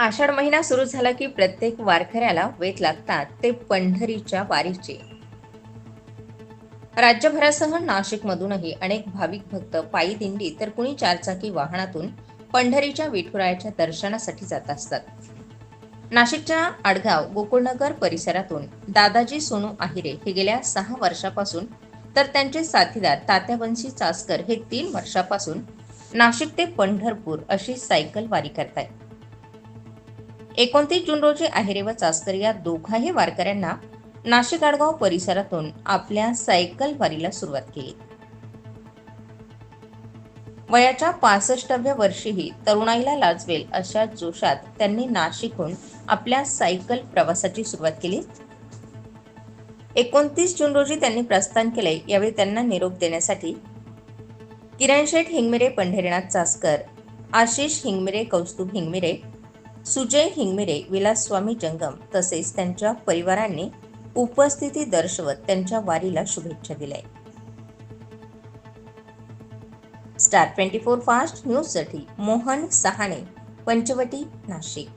आषाढ महिना सुरू झाला की प्रत्येक वारकऱ्याला वेध लागतात ते पंढरीच्या वारीचे. राज्यभरासह नाशिकमधूनही अनेक भाविक भक्त पायी दिंडी तर कुणी चारचाकी वाहनातून पंढरीच्या विठुरायाच्या दर्शनासाठी जात असतात. नाशिकच्या आडगाव गोकुळनगर परिसरातून दादाजी सोनू आहिरे हे गेल्या सहा वर्षापासून तर त्यांचे साथीदार तात्यावंशी चासकर हे तीन वर्षापासून नाशिक ते पंढरपूर अशी सायकल वारी करतायत. एकोणतीस जून रोजी अहिरे व चासकर या दोघाही वारकऱ्यांना नाशिक आडगाव परिसरातून आपल्या सायकल वारीला सुरुवात केली. वयाच्या पासष्टाव्या वर्षीही तरुणाईला लाजवेल अशा जोशात त्यांनी नाशिकहून आपल्या सायकल प्रवासाची सुरुवात केली. एकोणतीस जून रोजी त्यांनी प्रस्थान केले. यावेळी त्यांना निरोप देण्यासाठी किरण शेठ हिंगमिरे पंढरीनाथ चास्कर आशिष हिंगमिरे कौस्तुभ हिंगमिरे सुजय हिंगमिरे विलासस्वामी जंगम तसेच त्यांच्या परिवारांनी उपस्थिती दर्शवत त्यांच्या वारीला शुभेच्छा दिल्या. स्टार ट्वेंटी फोर फास्ट न्यूजसाठी मोहन सहाणे पंचवटी नाशिक.